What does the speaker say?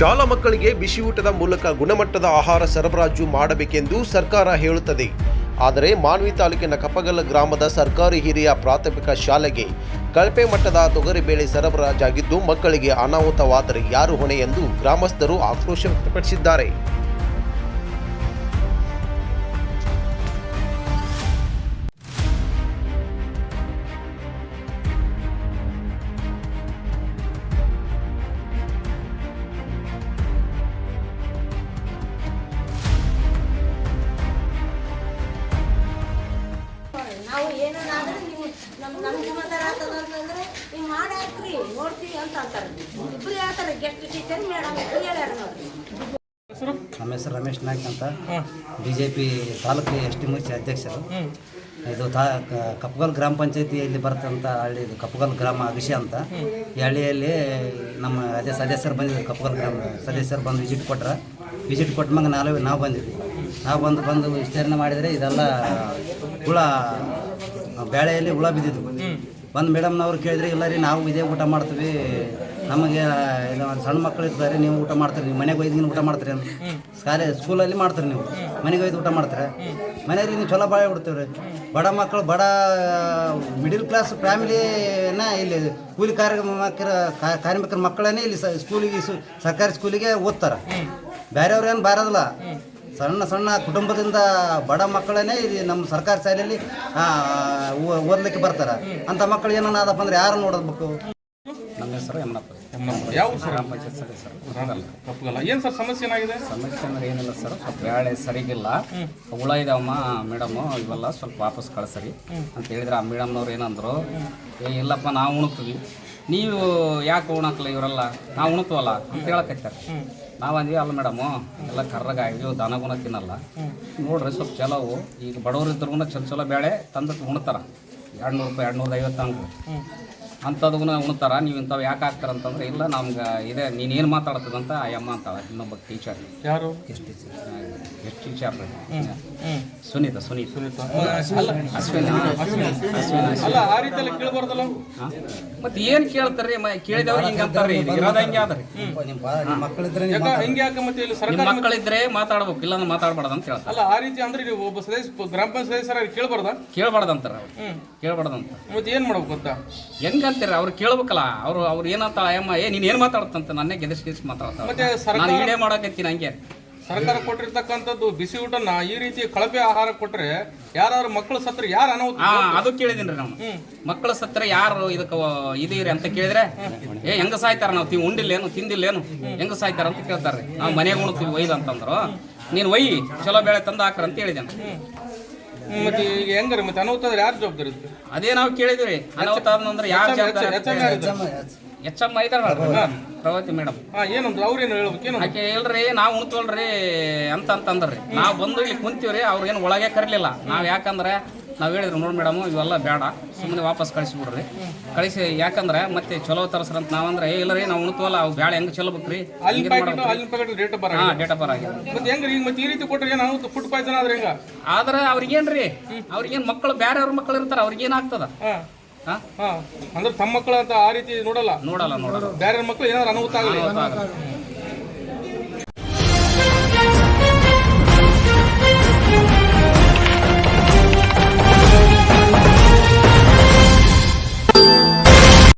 ಶಾಲಾ ಮಕ್ಕಳಿಗೆ ಬಿಸಿ ಊಟದ ಮೂಲಕ ಗುಣಮಟ್ಟದ ಆಹಾರ ಸರಬರಾಜು ಮಾಡಬೇಕೆಂದು ಸರ್ಕಾರ ಹೇಳುತ್ತದೆ. ಆದರೆ ಮಾನ್ವಿ ತಾಲೂಕಿನ ಕಪಗಲ್ಲ ಗ್ರಾಮದ ಸರ್ಕಾರಿ ಹಿರಿಯ ಪ್ರಾಥಮಿಕ ಶಾಲೆಗೆ ಕಳಪೆ ಮಟ್ಟದ ತೊಗರಿಬೇಳೆ ಸರಬರಾಜಾಗಿದ್ದು ಮಕ್ಕಳಿಗೆ ಅನಾಹುತವಾದರೆ ಯಾರು ಹೊಣೆ ಎಂದು ಗ್ರಾಮಸ್ಥರು ಆಕ್ರೋಶ ವ್ಯಕ್ತಪಡಿಸಿದ್ದಾರೆ. ಅಂತ ಅಂತಾರೆ. ಇಬ್ರು ಹೇಳ್ತಾರೆ ಗೆಸ್ಟ್ ಟೀಚರ್ ಮೇಡಮ್ ಇಬ್ರು ಹೇಳ್ಯಾರ ನೋಡ್ರಿ. ನಮ್ಮ ಹೆಸರು? ರಮೇಶ್ ನಾಯ್ಕ್ ಅಂತ. B J P taluk S T ಮುರ್ಚಿ ಅಧ್ಯಕ್ಷರು ಇದು ತಾ ಕಪ್ಪಗಲ್ ಗ್ರಾಮ ಪಂಚಾಯತಿಯಲ್ಲಿ ಬರ್ತಂಥ ಹಳ್ಳಿ ಇದು ಕಪ್ಪಗಲ್ ಗ್ರಾಮ ಅಗಶಿ ಅಂತ. ಈ ಹಳ್ಳಿಯಲ್ಲಿ ನಮ್ಮ ಅದೇ ಸದಸ್ಯರು ಬಂದಿದ್ರು ಕಪ್ಪಗಲ್ ಗ್ರಾಮ ಸದಸ್ಯರು ಬಂದು ವಿಸಿಟ್ ಕೊಟ್ರೆ. ವಿಸಿಟ್ ಕೊಟ್ಟ ಮಂಗ ನಾಳೆ ನಾವು ಬಂದಿದ್ವಿ. ನಾವು ಬಂದು ಬಂದು ವಿಸ್ತರಣೆ ಮಾಡಿದರೆ ಇದೆಲ್ಲ ಹುಳ ಬೇಳೆಯಲ್ಲಿ ಹುಳ ಬಿದ್ದಿದ್ವು. ಬಂದು ಮೇಡಮ್ನವ್ರು ಕೇಳಿದ್ರೆ ಇಲ್ಲ ರೀ ನಾವು ಇದೇ ಊಟ ಮಾಡ್ತೀವಿ. ನಮಗೆ ಇದು ಸಣ್ಣ ಮಕ್ಕಳು ಇರ್ತಾರೆ ನೀವು ಊಟ ಮಾಡ್ತೀರಿ. ನೀವು ಮನೆಗೆ ಒಯ್ದು ಊಟ ಮಾಡ್ತೀರಿ ಅಂತ. ಶಾಲೆ ಸ್ಕೂಲಲ್ಲಿ ಮಾಡ್ತೀರಿ ನೀವು. ಮನೆಗೆ ಒಯ್ದು ಊಟ ಮಾಡ್ತಾರೆ? ಮನೆಯಲ್ಲಿ ನೀವು ಚಲೋ ಬಾಳೆ ಬಿಡ್ತೀವಿ ಬಡ ಮಕ್ಕಳು ಬಡ ಮಿಡಿಲ್ ಕ್ಲಾಸ್ ಫ್ಯಾಮಿಲಿನ ಇಲ್ಲಿ ಕೂಲಿ ಕಾರ್ಮಿಕರ ಕಾರ್ಮಿಕರ ಮಕ್ಕಳನ್ನೇ ಇಲ್ಲಿ ಸ್ಕೂಲಿಗೆ ಸು- ಸರ್ಕಾರಿ ಸ್ಕೂಲಿಗೆ ಓದ್ತಾರೆ. ಬೇರೆಯವ್ರು ಏನು ಬಾರೋದಿಲ್ಲ. ಸಣ್ಣ ಸಣ್ಣ ಕುಟುಂಬದಿಂದ ಬಡ ಮಕ್ಕಳನ್ನೇ ಇಲ್ಲಿ ನಮ್ಮ ಸರ್ಕಾರಿ ಶಾಲೆಯಲ್ಲಿ ಓದಲಿಕ್ಕೆ ಬರ್ತಾರೆ. ಅಂತ ಮಕ್ಕಳು ಏನಾದಪ್ಪ ಅಂದ್ರೆ ಯಾರು ನೋಡಬೇಕು ನಮ್ಮ ಹೆಸರು ಎಮ್ಮನಪ್ಪ ನಮ್ಮದು ಯಾವ ಸರ್? ಗ್ರಾಮ ಪಂಚಾಯತ್ ಸದಸ್ಯರು ಕಪ್ಪಗಲ್ಲ. ತಪ್ಪುಗಲ್ಲ. ಏನು ಸರ್ ಸಮಸ್ಯೆ ಏನಾಗಿದೆ? ಸಮಸ್ಯೆ ಅಂದ್ರೆ ಏನಿಲ್ಲ ಸರ್. ಸ್ವಲ್ಪ ಬೇಳೆ ಸರಿಗಿಲ್ಲ. ಹುಳ ಇದಾವಮ್ಮ ಮೇಡಮು ಇವೆಲ್ಲ ಸ್ವಲ್ಪ ವಾಪಸ್ ಕಳಿಸ್ರಿ. ಅಂತ ಹೇಳಿದ್ರೆ ಆ ಮೇಡಮ್ನವ್ರು ಏನಂದ್ರು ಏ ಇಲ್ಲಪ್ಪ ನಾವು ಉಣ್ತೀವಿ ನೀವು ಯಾಕೆ ಉಣಕ್ಲ ಇವರೆಲ್ಲ? ನಾವು ಉಣ್ತವಲ್ಲ ಅಂತ ಹೇಳಕತ್ತಾರೆ ನಾವು ಅಂದ್ವಿ ಅಲ್ಲ ಮೇಡಮು ಎಲ್ಲ ಕರ್ರಗಾಗಿ ದನ ಗುಣ ತಿನ್ನಲ್ಲ. ನೋಡ್ರಿ ಸ್ವಲ್ಪ ಚಲೋವು ಈಗ ಬಡವ್ರು ಇದ್ರೂ ಚಲೋ ಚಲೋ ಬೇಳೆ ತಂದು ಉಣ್ತಾರ. ಎರಡು ನೂರು ರೂಪಾಯಿ ಎರಡು ನೂರ ಐವತ್ತು ಹಂಗೆ ಅಂಥದನ್ನ ಉಣ್ತಾರ. ನೀವು ಇಂಥವು ಯಾಕೆ ಹಾಕ್ತಾರ ಅಂತಂದ್ರೆ ಇಲ್ಲ ನಮ್ಗೆ ಇದೆ ನೀನು ಏನು ಮಾತಾಡ್ತದಂತ ಆ ಅಮ್ಮ ಅಂತಾಳ ಇನ್ನೊಬ್ಬ ಟೀಚರ್ ಯಾರು? ಎಷ್ಟು ಟೀಚರ್ ಎಷ್ಟು ಟೀಚರ್ ಸುನೀತ ಸುನೀತ್. ಸುನೀತ. ಅಶ್ವಿನಿ ಅಶ್ವಿನಿ ಅಲ್ಲ ಆ ರೀತಿಯಲ್ಲಿ ಕೇಳಬಾರ್ದಲ್ಲ? ಮತ್ತೆ ಏನು ಕೇಳ್ತಾರ್ರಿ? ಮ ಕೇಳಿದವ್ರು ಹಿಂಗೆ ಅಂತಾರ್ರಿ? ಇರೋದ ಹಿಂಗೆ ಆದ್ರಿ? ಮಕ್ಕಳಿದ್ರೆ ಯಾಕ ಹಿಂಗೆ ಯಾಕೆ ಮತ್ತೆ ಇಲ್ಲಿ ನಿಮ್ಮ ಸರ್ಕಾರ ಮಕ್ಕಳಿದ್ರೆ ಮಾತಾಡ್ಬೇಕು ಇಲ್ಲ ಮಾತಾಡ್ಬಾರ್ದು ಅಂತ ಹೇಳ್ತಾರೆ. ಅಲ್ಲ ಆ ರೀತಿ ಅಂದ್ರೆ ನೀವು ಒಬ್ಬ ಸದಸ್ಯ ಗ್ರಾಮ ಪಂಚಾಯತ್ ಸದಸ್ಯರ ಕೇಳಬಾರ್ದ? ಕೇಳ್ಬಾರ್ದಂತಾರ ಕೇಳ್ಬಾರ್ದಂತ ಮತ್ತೆ ಏನ್ ಮಾಡ್ಬೇಕು ಗೊತ್ತಾ? ಹೆಂಗಂತೀರ ಅವ್ರು ಕೇಳ್ಬೇಕಲ್ಲ. ಅವ್ರು ಅವ್ರು ಏನಂತ ಅಯ್ಯಮ್ಮ ಏ ನೀನು ಏನು ಮಾತಾಡ್ತಂತ ನನ್ನೇ ಗೆದಸ್ ಗೆದಸ್ ಮತ್ತೆ ಸರ್ಕಾರ- ನಾನು ಇಡೇ ಮಾಡಕತ್ತೀನಿ ಹಂಗೆ. ಸರ್ಕಾರ ಕೊಟ್ಟಿರ್ತಕ್ಕಂಥದ್ದು ಬಿಸಿ ಊಟನ ಈ ರೀತಿ ಕಳಪೆ ಆಹಾರ ಕೊಟ್ರೆ ಯಾರು ಮಕ್ಕಳು ಸತ್ರ ಯಾರು ಅನಾಹುತ ಹಾ ಅದು ಕೇಳಿದೀನಿ ನಾವು ಮಕ್ಕಳ ಸತ್ರ ಯಾರು ಇದಕ್ಕೆ ಇದೀರಿ ಅಂತ ಕೇಳಿದ್ರೆ ಏ ಹೆಂಗ ಸಾಯ್ತಾರ ನಾವು? ತಿಂ ಉಂಡಿಲ್ಲೇನು? ತಿಂದಿಲ್ಲೇನು? ಹೆಂಗ ಸಾಯ್ತಾರ ಅಂತ ಕೇಳ್ತಾರೆ ನಾವು ಮನೆಗೆ ಉಣ್ತೀವಿ ಒಯ್ದು ಅಂತಂದ್ರು. ನೀನು ಒಯ್ಯಿ ಚಲೋ ಬೇಳೆ ತಂದು ಹಾಕ್ರ ಅಂತ ಹೇಳಿದೆ ಮತ್ತೆ ಈಗ ಹೆಂಗಾರೆ ಮತ್ತೆ ಅನಾಹುತ ಅಂದ್ರೆ ಯಾರು ಜವಾಬ್ದಾರಿ ಇರುತ್ತೆ? ಅದೇ ನಾವು ಕೇಳಿದ್ವಿ ಅನಾಹುತ ಅಂದ್ರೆ ಯಾರು ಜವಾಬ್ದಾರಿ ಹೆಚ್ಚ- ಹೆಚ್ಚ ಯಾರಿದ್ದಾರೆ? ಹೆಚ್ಚಮ್ಮ ಇದಾರ ಪ್ರವತಿ ಮೇಡಮ್ ಹಾ. ಏನಂದ್ರೆ ಅವ್ರೇನು ಹೇಳ್ಬೇಕು ಏನು ಆಕೆ ಹೇಳ್ರಿ ನಾವು ಉಣ್ತವಲ್ರಿ ಅಂತ ಅಂತಂದ್ರಿ. ನಾವು ಬಂದು ಇಲ್ಲಿ ಕುಂತೀವ್ರಿ ಅವ್ರು ಏನು ಒಳಗೆ ಕರಲಿಲ್ಲ. ನಾವು ಯಾಕಂದ್ರೆ ನಾವು ಹೇಳಿದ್ರು ನೋಡಿ ಮೇಡಮ್ ಇವೆಲ್ಲ ಬೇಡ. ಸುಮ್ಮನೆ ವಾಪಸ್ ಕಳಿಸ್ಬಿಡ್ರಿ. ಕಳಿಸಿ ಯಾಕಂದ್ರೆ ಮತ್ತೆ ಚಲೋ ಅಂತ ನಾವಂದ್ರೆ ಏ ಇಲ್ಲ ರೀ ನಾವು ಉಣ್ತವಲ್ಲ ಅವು ಬ್ಯಾಳೆ ಹೆಂಗೆ ಚಲೋ ಬೇಕ್ರಿ? ರೇಟ್ ಬರ ಹಾಂ ಡೇಟಾ ಬರ ಆಗಿದೆ ಮತ್ತೆ ಹೆಂಗ್ರಿ ಈಗ ಮತ್ತೆ ಈ ರೀತಿ ಕೊಟ್ಟರೆ ಫುಡ್ ಪಾಯ್ಸನ್ ಆದ್ರೆ ಹೆಂಗ? ಆದ್ರೆ ಅವ್ರಿಗೇನ್ರಿ? ಅವ್ರಿಗೇನು ಮಕ್ಕಳು ಬೇರೆ ಅವ್ರ ಮಕ್ಕಳು ಇರ್ತಾರೆ ಅವ್ರಿಗೇನು ಆಗ್ತದ? ಹಾ. ಹಾಂ? ಹಾ. ಅಂದ್ರೆ ತಮ್ಮ ಮಕ್ಕಳು ಅಂತ ಆ ರೀತಿ ನೋಡಲ್ಲ? ನೋಡಲ್ಲ ನೋಡಲ್ಲ. ಬೇರೆ ಮಕ್ಕಳು ಏನಾದ್ರು ಅನುಭವ ಆಗಲಿ.